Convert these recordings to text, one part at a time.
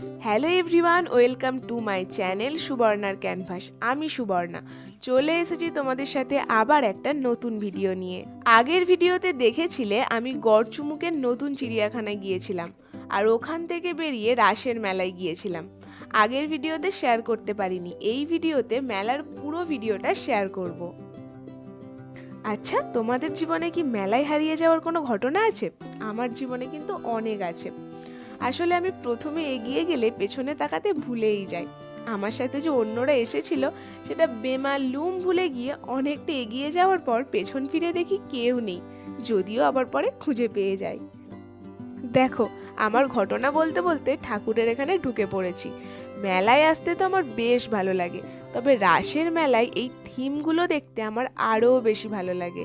Hello everyone welcome to my channel সুবর্ণার canvas আমি সুবর্ণা। চলে এসেছি তোমাদের সাথে আবার একটা নতুন ভিডিও নিয়ে। আগের ভিডিওতে দেখেছিলে আমি গড়চুমুকের নতুন চিড়িয়াখানায় গিয়েছিলাম আর ওখান থেকে বেরিয়ে রাসের মেলায় গিয়েছিলাম। আগের ভিডিওতে শেয়ার করতে পারিনি, এই ভিডিওতে মেলার পুরো ভিডিওটা শেয়ার করব। আচ্ছা তোমাদের জীবনে কি মেলায় হারিয়ে যাওয়ার কোনো ঘটনা আছে? আমার জীবনে কিন্তু অনেক আছে। আসলে আমি প্রথমে এগিয়ে গেলে পেছনে তাকাতে ভুলেই যাই। আমার সাথে যে অন্যরা এসেছিল, সেটা বেমালুম ভুলে গিয়ে অনেকটা এগিয়ে যাওয়ার পর পেছন ফিরে দেখি কেউ নেই, যদিও আবার পরে খুঁজে পেয়ে যাই। দেখো, আমার ঘটনা বলতে বলতে ঠাকুরের এখানে ঢুকে পড়েছি। মেলায় আসতে তো আমার বেশ ভালো লাগে, তবে রাসের মেলায় এই থিমগুলো দেখতে আমার আরও বেশি ভালো লাগে।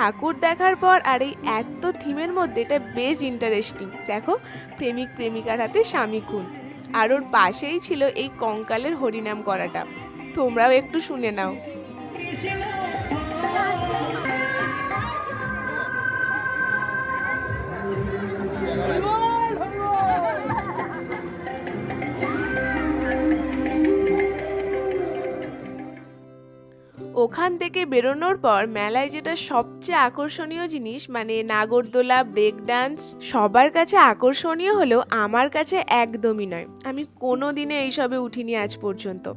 ঠাকুর দেখার পর আর এই এত থিমের মধ্যে এটা বেশ ইন্টারেস্টিং দেখো, প্রেমিক প্রেমিকার হাতে স্বামী খুন। আর ওর পাশেই ছিল এই কঙ্কালের হরিনাম করাটা। তোমরাও একটু শুনে নাও। ওখান থেকে বেরোনোর পর মেলায় যেটা সবচেয়ে আকর্ষণীয় জিনিস মানে নাগরদোলা ব্রেক ডান্স সবার কাছে আকর্ষণীয় হলেও আমার কাছে একদমই নয়। আমি কোনো দিনে এইসবে উঠিনি আজ পর্যন্ত।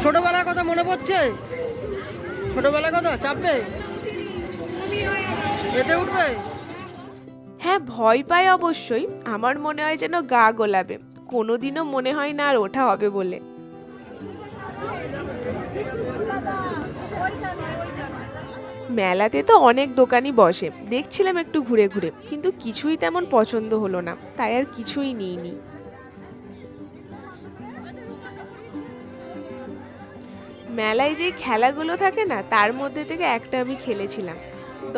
ছোটবেলার কথা মনে পড়ছে? ছোটবেলার কথা? চাপবে? এতে উঠবে? হ্যাঁ ভয় পাই অবশ্যই। আমার মনে হয় যেন গা গোলাবে। কোনোদিনও মনে হয় না আর ওঠা হবে বলে। মেলাতে তো অনেক দোকানই বসে। দেখছিলাম একটু ঘুরে ঘুরে, কিন্তু কিছুই তেমন পছন্দ হলো না, তাই আর কিছুই নিইনি। মেলায় যে খেলাগুলো থাকে না, তার মধ্যে থেকে একটা আমি খেলেছিলাম।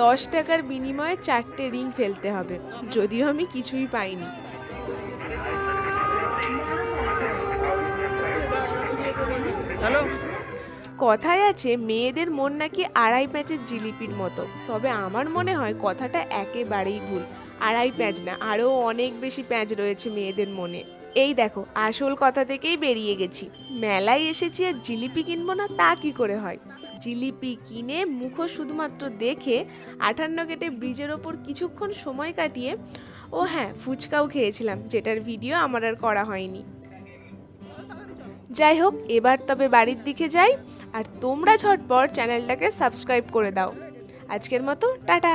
দশ টাকার বিনিময়ে চারটে রিং ফেলতে হবে, যদিও আমি কিছুই পাইনি। হ্যালো? কথায় আছে, মেয়েদের মন নাকি আড়াই প্যাঁচের জিলিপির মতো। তবে আমার মনে হয় কথাটা একেবারেই ভুল। আড়াই প্যাঁচ না, আরও অনেক বেশি প্যাঁচ রয়েছে মেয়েদের মনে। এই দেখো, আসল কথা থেকেই বেরিয়ে গেছি। মেলায় এসেছি আর জিলিপি কিনবো না, তা কি করে হয়? জিলিপি কিনে মুখো শুধুমাত্র দেখে আঠান্ন গেটে ব্রিজের ওপর কিছুক্ষণ সময় কাটিয়ে, ও হ্যাঁ ফুচকাও খেয়েছিলাম, যেটার ভিডিও আমার আর করা হয়নি। যাই হোক, এবার তবে বাড়ির দিকে যাই। আর তোমরা ঝটপট চ্যানেলটাকে সাবস্ক্রাইব করে দাও। আজকের মতো টাটা।